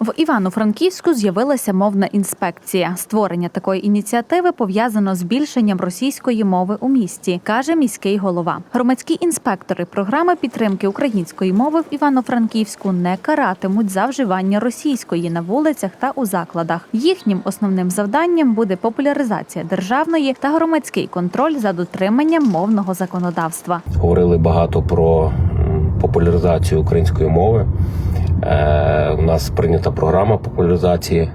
В Івано-Франківську з'явилася мовна інспекція. Створення такої ініціативи пов'язано з збільшенням російської мови у місті, каже міський голова. Громадські інспектори програми підтримки української мови в Івано-Франківську не каратимуть за вживання російської на вулицях та у закладах. Їхнім основним завданням буде популяризація державної та громадський контроль за дотриманням мовного законодавства. говорили багато про популяризацію української мови. Е, у нас прийнята програма популяризації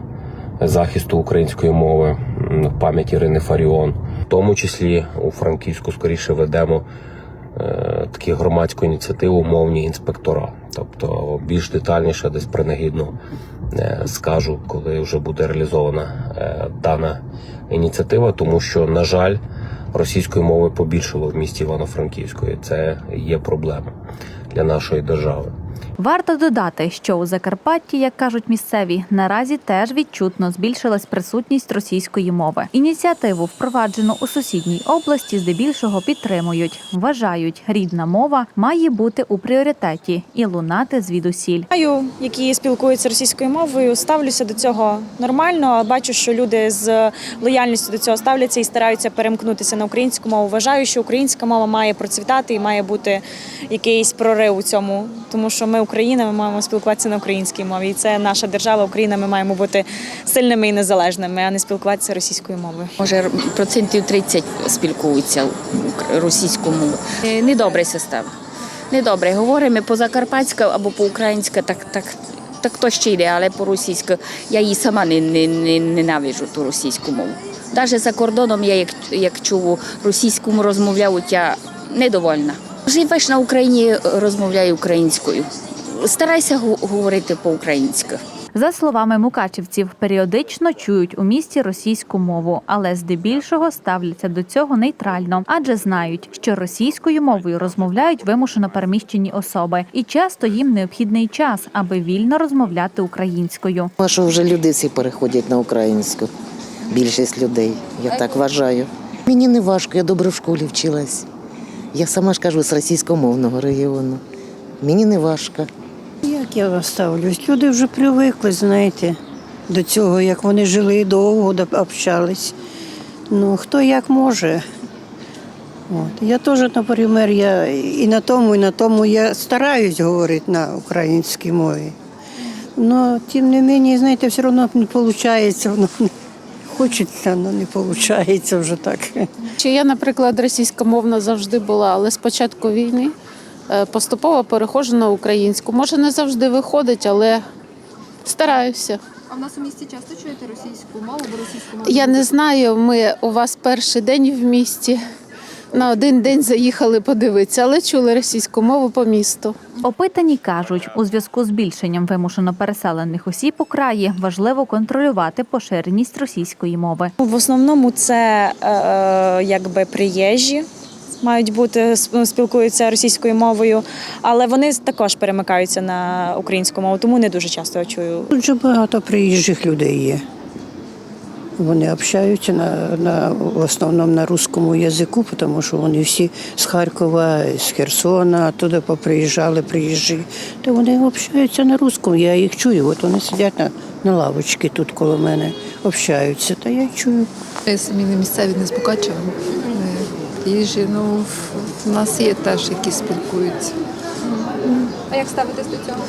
захисту української мови в пам'ять Ірини Фаріон. В тому числі у Франківську скоріше ведемо е, таку громадську ініціативу мовні інспектора. Тобто більш детальніше десь принагідно е, скажу, коли вже буде реалізована дана ініціатива, тому що, на жаль, російської мови побільшало в місті Івано-Франківську. і Це є проблема для нашої держави. Варто додати, що у Закарпатті, як кажуть місцеві, наразі теж відчутно збільшилась присутність російської мови. Ініціативу впроваджено у сусідній області, здебільшого підтримують. Вважають, рідна мова має бути у пріоритеті і лунати звідусіль. Знаю, які спілкуються російською мовою, ставлюся до цього нормально. Бачу, що люди з лояльністю до цього ставляться і стараються перемкнутися на українську мову. Вважаю, що українська мова має процвітати і має бути якийсь прорив у цьому, тому що ми Україна, ми маємо спілкуватися на українській мові. І це наша держава, Україна. Ми маємо бути сильними і незалежними, а не спілкуватися російською мовою. Може, процентів 30 спілкуються російською мовою. Е, Недобра система. Недобре. Говоримо по-закарпатськи або по-українськи, так, так, так то ще йде, але по-російськи. Я її сама не, не, не ненавиджу, ту російську мову. Навіть за кордоном я, як, як чув російську мову розмовляють, я недовольна. Живеш на Україні, розмовляй українською. Старайся говорити по-українськи. За словами мукачівців, періодично чують у місті російську мову, але здебільшого ставляться до цього нейтрально, адже знають, що російською мовою розмовляють вимушено переміщені особи, і часто їм необхідний час, аби вільно розмовляти українською. А що вже люди всі переходять на українську. Більшість людей, я так вважаю. Мені не важко, я добре в школі вчилась. Я сама ж кажу з російськомовного регіону. Мені не важко. Я ставлюсь? Люди вже привикли, знаєте, до цього, як вони жили довго, общались. Ну, хто як може. От. Я теж, наприклад, я і на тому, і на тому я стараюсь говорити на українській мові. Но, тим не менше, знаєте, все одно не виходить. Хочеться, але не виходить вже так. Чи я, наприклад, російськомовна завжди була, але з початку війни поступово переходжу на українську. Може, не завжди виходить, але стараюся. А в нас у місті часто чуєте російську мову, бо російську мову? Я не знаю, ми у вас перший день в місті. На один день заїхали подивитися, але чули російську мову по місту. Опитані кажуть, у зв'язку з збільшенням вимушено переселених осіб у краї важливо контролювати поширеність російської мови. В основному це е, якби приїжджі. Мають бути спілкуються російською мовою, але вони також перемикаються на українську мову, тому не дуже часто я чую Тут же багато приїжджих людей є. Вони общаються на, на, в основному на русскому язику, тому що вони всі з Харкова, з Херсона, туди поприїжджали, приїжджі. То вони общаються на русскому, я їх чую. От вони сидять на, на лавочці тут коло мене, общаються, та я їх чую. Ми самі не місцеві, не з Букачева. Їжі, ну, в- нас є теж, які спілкуються. А як ставитесь до цього?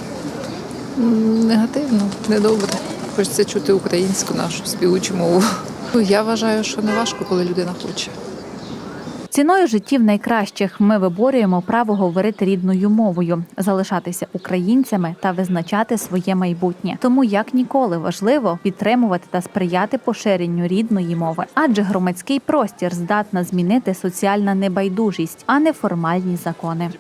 Негативно, недобре. Хочеться чути українську нашу співучу мову. Я вважаю, що не важко, коли людина хоче. Ціною життів найкращих ми виборюємо право говорити рідною мовою, залишатися українцями та визначати своє майбутнє. Тому як ніколи важливо підтримувати та сприяти поширенню рідної мови, адже громадський простір здатна змінити соціальна небайдужість, а не формальні закони.